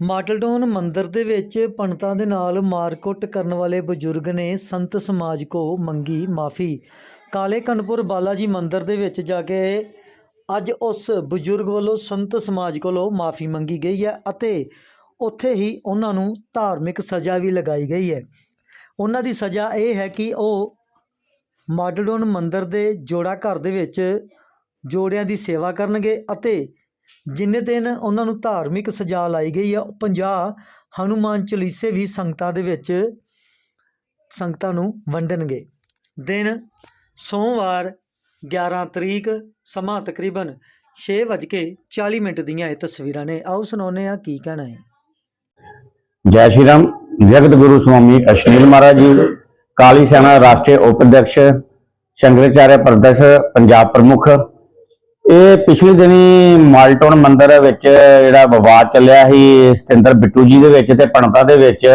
ਮਾਡਲਟਾਊਨ ਮੰਦਿਰ ਦੇ ਵਿੱਚ ਪੰਡਤਾਂ ਦੇ ਨਾਲ ਮਾਰਕੁੱਟ ਕਰਨ ਵਾਲੇ ਬਜ਼ੁਰਗ ਨੇ ਸੰਤ ਸਮਾਜ ਕੋ ਮੰਗੀ ਮਾਫੀ। ਕਾਲੇ ਕਨਪੁਰ ਬਾਲਾਜੀ ਮੰਦਿਰ ਦੇ ਵਿੱਚ ਜਾ ਕੇ ਅੱਜ ਉਸ ਬਜ਼ੁਰਗ ਵੱਲੋਂ ਸੰਤ ਸਮਾਜ ਕੋਲੋਂ ਮਾਫੀ ਮੰਗੀ ਗਈ ਹੈ ਅਤੇ ਉੱਥੇ ਹੀ ਉਹਨਾਂ ਨੂੰ ਧਾਰਮਿਕ ਸਜ਼ਾ ਵੀ ਲਗਾਈ ਗਈ ਹੈ। ਉਹਨਾਂ ਦੀ ਸਜ਼ਾ ਇਹ ਹੈ ਕਿ ਉਹ ਮਾਡਲਟਾਊਨ ਮੰਦਿਰ ਦੇ ਜੋੜਾ ਘਰ ਦੇ ਵਿੱਚ ਜੋੜਿਆਂ ਦੀ ਸੇਵਾ ਕਰਨਗੇ ਅਤੇ ਜਿੰਨੇ ਦਿਨ ਉਹਨਾਂ ਨੂੰ ਧਾਰਮਿਕ ਸਜ਼ਾ ਲਾਈ ਗਈ ਆ 50 ਹਨੂਮਾਨ ਚਾਲੀਸੇ ਵੀ ਸੰਗਤਾਂ ਦੇ ਵਿੱਚ ਸੰਗਤਾਂ ਨੂੰ ਵੰਡਣਗੇ। ਦਿਨ ਸੋਮਵਾਰ 11 ਤਰੀਕ ਸਮਾਂ ਤਕਰੀਬਨ 6:40 ਮਿੰਟ ਦੀਆਂ ਇਹ ਤਸਵੀਰਾਂ ਨੇ। ਆਓ ਸੁਣਾਉਂਦੇ ਆ ਕੀ ਕਹਿਣਾ ਹੈ। ਜੈ ਸ਼੍ਰੀ ਰਾਮ। ਜਗਤ ਗੁਰੂ ਸਵਾਮੀ ਅਸ਼ਨੀਲ ਮਹਾਰਾਜ ਜੀ ਕਾਲੀ ਸੈਨਾ ਰਾਸ਼ਟਰੀ ਉਪਾਧਿਅਕਸ਼ ਸ਼ੰਕਰਾਚਾਰਿਆ ਪ੍ਰਦੇਸ਼ ਪੰਜਾਬ ਪ੍ਰਮੁੱਖ ਇਹ ਪਿਛਲੇ ਦਿਨੀ ਮਾਲਟੋਨ ਮੰਦਿਰ ਵਿੱਚ ਜਿਹੜਾ ਵਿਵਾਦ ਚੱਲਿਆ ਸੀ ਸਤਿੰਦਰ ਬਿੱਟੂ ਜੀ ਦੇ ਵਿੱਚ ਤੇ ਪੰਡਤਾਂ ਦੇ ਵਿੱਚ,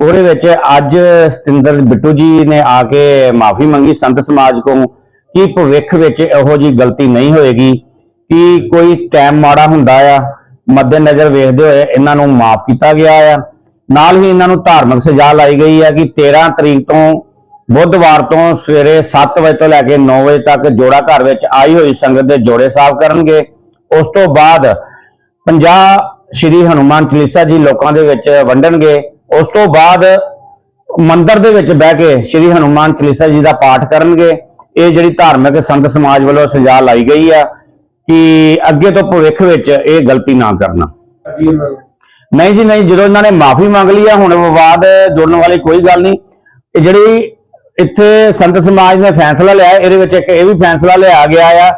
ਉਹਦੇ ਵਿੱਚ ਅੱਜ ਸਤਿੰਦਰ ਬਿੱਟੂ ਜੀ ਨੇ ਆ ਕੇ ਮਾਫੀ ਮੰਗੀ ਸੰਤ ਸਮਾਜ ਕੋਲ ਕਿ ਭਵਿੱਖ ਵਿੱਚ ਇਹੋ ਜੀ ਗਲਤੀ ਨਹੀਂ ਹੋਏਗੀ, ਕਿ ਕੋਈ ਟਾਈਮ ਮਾੜਾ ਹੁੰਦਾ ਆ, ਮੱਦੇਨਜ਼ਰ ਵੇਖਦੇ ਹੋਏ ਇਹਨਾਂ ਨੂੰ ਮਾਫ ਕੀਤਾ ਗਿਆ ਆ। ਨਾਲ ਹੀ ਇਹਨਾਂ ਨੂੰ ਧਾਰਮਿਕ ਸਜ਼ਾ ਲਾਈ ਗਈ ਆ ਕਿ 13 ਤਰੀਕ ਤੋਂ ਬੁੱਧਵਾਰ ਤੋਂ ਸਵੇਰੇ 7 ਵਜੇ ਤੋਂ ਲੈ ਕੇ 9 ਵਜੇ ਤੱਕ ਜੋੜਾ ਘਰ ਵਿੱਚ ਆਈ ਹੋਈ ਸੰਗਤ ਦੇ ਜੋੜੇ ਸਾਫ਼ ਕਰਨਗੇ। ਉਸ ਤੋਂ ਬਾਅਦ 50 ਸ਼੍ਰੀ ਹਨੂਮਾਨ ਚਾਲੀਸਾ ਜੀ ਲੋਕਾਂ ਦੇ ਵਿੱਚ ਵੰਡਣਗੇ। ਉਸ ਤੋਂ ਬਾਅਦ ਮੰਦਿਰ ਦੇ ਵਿੱਚ ਬਹਿ ਕੇ ਸ਼੍ਰੀ ਹਨੂਮਾਨ ਚਾਲੀਸਾ ਜੀ ਦਾ ਪਾਠ ਕਰਨਗੇ। ਇਹ ਜਿਹੜੀ ਧਾਰਮਿਕ ਸੰਤ ਸਮਾਜ ਵੱਲੋਂ ਸਜ਼ਾ ਲਾਈ ਗਈ ਆ ਕਿ ਅੱਗੇ ਤੋਂ ਭਵਿੱਖ ਵਿੱਚ ਇਹ ਗਲਤੀ ਨਾ ਕਰਨਾ। ਨਹੀਂ ਜੀ, ਨਹੀਂ, ਜਦੋਂ ਇਹਨਾਂ ਨੇ ਮਾਫੀ ਮੰਗ ਲਈ ਆ, ਹੁਣ ਵਿਵਾਦ ਜੋੜਨ ਵਾਲੀ ਕੋਈ ਗੱਲ ਨਹੀਂ। ਇਹ ਜਿਹੜੀ ਇੱਥੇ ਸੰਤ ਸਮਾਜ ਨੇ ਫੈਸਲਾ ਲਿਆ ਇਹਦੇ ਵਿੱਚ ਇੱਕ ਇਹ ਵੀ ਫੈਸਲਾ ਲਿਆ ਗਿਆ ਆ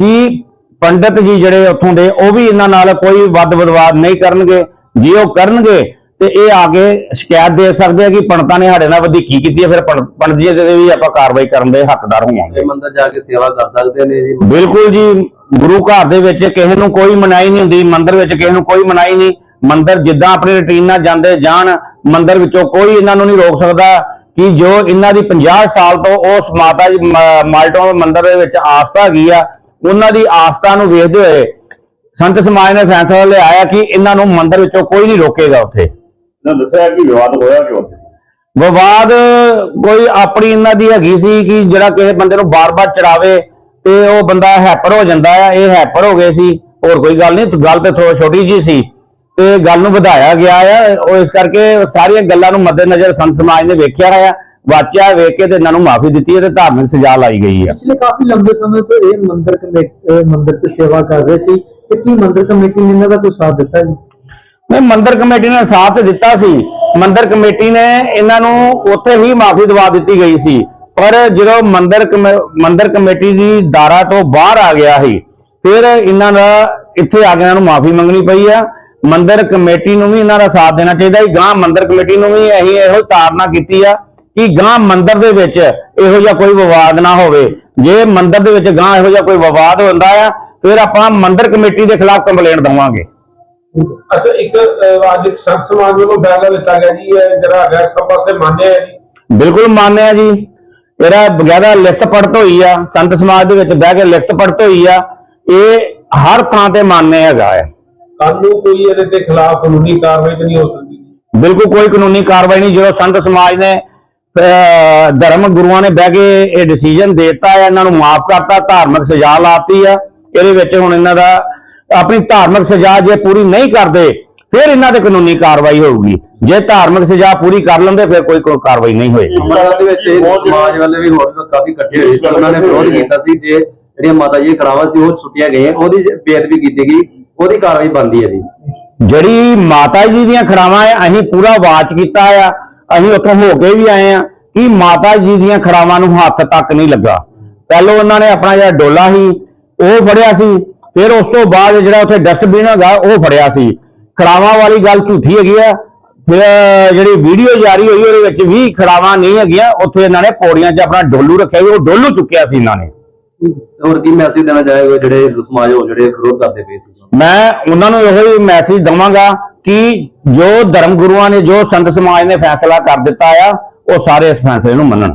ਕਿ ਪੰਡਤ ਜੀ ਜਿਹੜੇ ਉੱਥੋਂ ਦੇ ਉਹ ਵੀ ਇਹਨਾਂ ਨਾਲ ਕੋਈ ਵੱਧ ਵਿਵਾਦ ਨਹੀਂ ਕਰਨਗੇ। ਜੇ ਉਹ ਕਰਨਗੇ ਤੇ ਇਹ ਆ ਕੇ ਸ਼ਿਕਾਇਤ ਦੇ ਸਕਦੇ ਆ ਕਿ ਪੰਡਤਾਂ ਨੇ ਸਾਡੇ ਨਾਲ ਵਧੀਕੀ ਕੀਤੀ ਹੈ ਫਿਰ ਪੰਡ- ਪੰਡਤ ਜੀ ਦੇ ਵੀ ਆਪਾਂ ਕਾਰਵਾਈ ਕਰਨ ਦੇ ਹੱਕਦਾਰ ਹੋਵਾਂਗੇ। ਮੰਦਰ ਜਾ ਕੇ ਸੇਵਾ ਕਰ ਸਕਦੇ ਨੇ ਜੀ? ਬਿਲਕੁਲ ਜੀ ਗੁਰੂ ਘਰ ਦੇ ਵਿੱਚ ਕਿਸੇ ਨੂੰ ਕੋਈ ਮਨਾਈ ਨਹੀਂ ਹੁੰਦੀ ਮੰਦਿਰ ਵਿੱਚ ਕਿਸੇ ਨੂੰ ਕੋਈ ਮਨਾਈ ਨਹੀਂ। ਮੰਦਿਰ ਜਿੱਦਾਂ ਆਪਣੀ ਰੁਟੀਨ ਨਾਲ ਜਾਂਦੇ ਜਾਣ ਮੰਦਿਰ ਵਿੱਚੋਂ ਕੋਈ ਇਹਨਾਂ ਨੂੰ ਨਹੀਂ ਰੋਕ ਸਕਦਾ। ਕਿ ਜੋ ਇਹਨਾਂ ਦੀ 50 ਸਾਲ ਤੋਂ ਉਸ ਮਾਤਾ ਜੀ ਮ- ਮਾਲਟੋਨ ਮੰਦਿਰ ਦੇ ਵਿੱਚ ਆਸਥਾ ਹੈਗੀ ਆ ਉਹਨਾਂ ਦੀ ਆਸਥਾ ਨੂੰ ਵੇਖਦੇ ਹੋਏ ਸੰਤ ਸਮਾਜ ਨੇ ਫੈਸਲਾ ਲਿਆ ਕਿ ਇਹਨਾਂ ਨੂੰ ਮੰਦਿਰ ਵਿੱਚੋਂ ਕੋਈ ਨਹੀਂ ਰੋਕੇਗਾ ਉੱਥੇ। ਨਾ ਦੱਸਿਆ ਕਿ ਵਿਵਾਦ ਹੋਇਆ ਕਿਉਂ ਵਿਵਾਦ ਕੋਈ ਆਪਣੀ ਇਹਨਾਂ ਦੀ ਹੈਗੀ ਸੀ ਕਿ ਜਿਹੜਾ ਕਿਸੇ ਬੰਦੇ ਨੂੰ ਬਾਰ-ਬਾਰ ਚੜਾਵੇ ਤੇ ਉਹ ਬੰਦਾ ਹੈਪਰ ਹੋ ਜਾਂਦਾ ਆ ਇਹ ਹੈਪਰ ਹੋ ਗਏ ਸੀ। ਹੋਰ ਕੋਈ ਗੱਲ ਨਹੀਂ ਗੱਲ ਤੇ ਥੋੜੀ ਛੋਟੀ ਜੀ ਸੀ। ਤੇ ਗੱਲ ਨੂੰ ਵਧਾਇਆ ਗਿਆ ਆ। ਉਹ ਇਸ ਕਰਕੇ ਸਾਰੀਆਂ ਗੱਲਾਂ ਨੂੰ ਮੱਦੇਨਜ਼ਰ ਸੰਤ ਸਮਾਜ ਨੇ ਵੇਖਿਆ ਆ ਵਾਚਿਆ ਵੇਖ ਕੇ ਤੇ ਇਹਨਾਂ ਨੂੰ ਮਾਫੀ ਦਿੱਤੀ ਹੈ ਤੇ ਧਾਰਮਿਕ ਸਜ਼ਾ ਲਾਈ ਗਈ ਆ। ਪਿਛਲੇ ਕਾਫੀ ਲੰਬੇ ਸਮੇਂ ਤੋਂ ਇਹ ਮੰਦਿਰ ਕਮੇਟੀ ਮੰਦਿਰ 'ਚ ਸੇਵਾ ਕਰ ਰਹੇ ਸੀ। ਤੇ ਕੀ ਮੰਦਿਰ ਕਮੇਟੀ ਨੇ ਇਹਨਾਂ ਦਾ ਕੋਈ ਸਾਥ ਦਿੱਤਾ ਜੀ? ਨਹੀਂ ਮੰਦਿਰ ਕਮੇਟੀ ਨੇ ਸਾਥ ਦਿੱਤਾ ਸੀ। ਮੰਦਿਰ ਕਮੇਟੀ ਨੇ ਇਹਨਾਂ ਨੂੰ ਉੱਥੇ ਹੀ ਮਾਫੀ ਦਵਾ ਦਿੱਤੀ ਗਈ ਸੀ। ਪਰ ਜਦੋਂ ਮੰਦਿਰ ਮੰਦਿਰ ਕਮੇਟੀ ਦੀ ਦਾਰਾ ਤੋਂ ਬਾਹਰ ਆ ਗਿਆ ਸੀ ਫਿਰ ਇਹਨਾਂ ਦਾ ਇੱਥੇ ਆ ਕੇ ਇਹਨਾਂ ਨੂੰ ਮਾਫੀ ਮੰਗਣੀ ਪਈ ਆ। ਮੰਦਿਰ ਕਮੇਟੀ ਨੂੰ ਵੀ ਇਹਨਾਂ ਦਾ ਸਾਥ ਦੇਣਾ ਚਾਹੀਦਾ ਹੈ ਗਾਂ ਮੰਦਿਰ ਕਮੇਟੀ ਨੂੰ ਵੀ ਅਸੀਂ ਇਹੋ ਤਾਰਨਾ ਕੀਤੀ ਆ ਕਿ ਗਾਂ ਮੰਦਿਰ ਦੇ ਵਿੱਚ ਇਹੋ ਜਿਹਾ ਕੋਈ ਵਿਵਾਦ ਨਾ ਹੋਵੇ। ਜੇ ਮੰਦਿਰ ਦੇ ਵਿੱਚ ਗਾਂ ਇਹੋ ਜਿਹਾ ਕੋਈ ਵਿਵਾਦ ਹੁੰਦਾ ਆ ਫਿਰ ਆਪਾਂ ਮੰਦਿਰ ਕਮੇਟੀ ਦੇ ਖਿਲਾਫ ਕੰਪਲੇਂਟ ਦਵਾਂਗੇ। ਅੱਛਾ ਇੱਕ ਅੱਜ ਇੱਕ ਸੰਤ ਸਮਾਜ ਵੱਲੋਂ ਫੈਸਲਾ ਲਿੱਤਾ ਗਿਆ ਜੀ ਇਹ ਜਿਹੜਾ ਹੈਗਾ ਸਭ ਪਾਸੇ ਮੰਨਿਆ ਹੈ ਜੀ। ਬਿਲਕੁਲ ਮੰਨਿਆ ਜੀ। ਇਹਦਾ ਬਗੈਰਾ ਲਿਖਤ ਪੜਤ ਹੋਈ ਆ ਸੰਤ ਸਮਾਜ ਦੇ ਵਿੱਚ ਬਹਿ ਕੇ ਲਿਖਤ ਪੜਤ ਹੋਈ ਆ ਇਹ ਹਰ ਥਾਂ ਤੇ ਮੰਨਿਆ ਹੈਗਾ ਹੈ ਕੱਲ ਨੂੰ ਕੋਈ ਇਹਦੇ ਤੇ ਖਿਲਾਫ ਕਾਨੂੰਨੀ ਕਾਰਵਾਈ ਤਾਂ ਨਹੀਂ ਹੋ ਸਕਦੀ। ਬਿਲਕੁਲ ਕੋਈ ਕਾਨੂੰਨੀ ਕਾਰਵਾਈ ਨਹੀਂ ਜਦੋਂ ਸੰਤ ਸਮਾਜ ਨੇ ਅਹ, ਧਰਮ ਗੁਰੂਆਂ ਨੇ ਬਹਿ ਕੇ ਇਹ ਡਿਸੀਜਨ ਦਿੱਤਾ ਹੈ ਇਹਨਾਂ ਨੂੰ ਮਾਫ ਕਰਤਾ ਧਾਰਮਿਕ ਸਜ਼ਾ ਲਾਤੀ ਆ। ਇਹਦੇ ਵਿੱਚ ਹੁਣ ਇਹਨਾਂ ਦਾ ਆਪਣੀ ਧਾਰਮਿਕ ਸਜ਼ਾ ਜੇ ਪੂਰੀ ਨਹੀਂ ਕਰਦੇ ਫਿਰ ਇਹਨਾਂ ਤੇ ਕਾਨੂੰਨੀ ਕਾਰਵਾਈ ਹੋਊਗੀ। ਜੇ ਧਾਰਮਿਕ ਸਜ਼ਾ ਪੂਰੀ ਕਰ ਲੈਂਦੇ ਫਿਰ ਕੋਈ ਕੋਈ ਕਾਰਵਾਈ ਨਹੀਂ ਹੋਏਗੀ। ਮੰਦਰ ਦੇ ਵਿੱਚ ਇਹ ਸਮਾਜ ਵਾਲੇ ਵੀ ਹੋਰ ਵੀ ਕਾਫੀ ਇਕੱਠੇ ਹੋਏ ਸੀ। ਉਹਨਾਂ ਨੇ ਵਿਰੋਧ ਕੀਤਾ ਸੀ ਜੇ ਜਿਹੜੀਆਂ ਮਾਤਾ ਜੀ ਖੜਾਵਾ ਸੀ ਉਹ ਛੁੱਟੀਆਂ ਗਈਆਂ ਉਹਦੀ ਬੇਅਦਬੀ ਕੀਤੀ ਗਈ। ਉਹਦੀ ਕਾਰਵਾਈ ਬਣਦੀ ਹੈ ਜੀ। ਜਿਹੜੀ ਮਾਤਾ ਜੀ ਦੀਆਂ ਖੜਾਵਾਂ ਆ ਅਸੀਂ ਪੂਰਾ ਵਾਚ ਕੀਤਾ ਆ ਅਸੀਂ ਉੱਥੋਂ ਹੋ ਕੇ ਵੀ ਆਏ ਆ ਕਿ ਮਾਤਾ ਜੀ ਦੀਆਂ ਖੜਾਵਾਂ ਨੂੰ ਹੱਥ ਤੱਕ ਨਹੀਂ ਲੱਗਾ। ਪਹਿਲਾਂ ਉਹਨਾਂ ਨੇ ਆਪਣਾ ਜਿਹੜਾ ਡੋਲਾ ਸੀ ਉਹ ਫੜਿਆ ਸੀ ਫਿਰ ਉਸ ਤੋਂ ਬਾਅਦ ਜਿਹੜਾ ਉੱਥੇ ਡਸਟਬਿਨ ਹੈਗਾ ਉਹ ਫੜਿਆ ਸੀ। ਖੜਾਵਾਂ ਵਾਲੀ ਗੱਲ ਝੂਠੀ ਹੈਗੀ ਆ ਫਿਰ ਜਿਹੜੀ ਵੀਡੀਓ ਜਾਰੀ ਹੋਈ ਉਹਦੇ ਵਿੱਚ ਵੀ ਖੜਾਵਾਂ ਨਹੀਂ ਹੈਗੀਆਂ ਉੱਥੇ ਇਹਨਾਂ ਨੇ ਪੌੜੀਆਂ 'ਚ ਆਪਣਾ ਡੋਲੂ ਰੱਖਿਆ ਸੀ ਉਹ ਡੋਲੂ ਚੁੱਕਿਆ ਸੀ ਇਹਨਾਂ ਨੇ। ਹੋਰ ਕੀ ਮੈਸੇਜ ਦੇਣਾ ਚਾਹੇਗਾ ਜਿਹੜੇ ਸਮਾਜ ਹੋ ਜਿਹੜੇ ਵਿਰੋਧ ਕਰਦੇ ਪਏ ਸੀ? ਮੈਂ ਉਹਨਾਂ ਨੂੰ ਇਹੋ ਹੀ ਮੈਸੇਜ ਦਵਾਂਗਾ ਕਿ ਜੋ ਧਰਮ ਗੁਰੂਆਂ ਨੇ, ਜੋ ਸੰਤ ਸਮਾਜ ਨੇ ਫੈਸਲਾ ਕਰ ਦਿੱਤਾ ਆ, ਉਹ ਸਾਰੇ ਇਸ ਫੈਸਲੇ ਨੂੰ ਮੰਨਣ।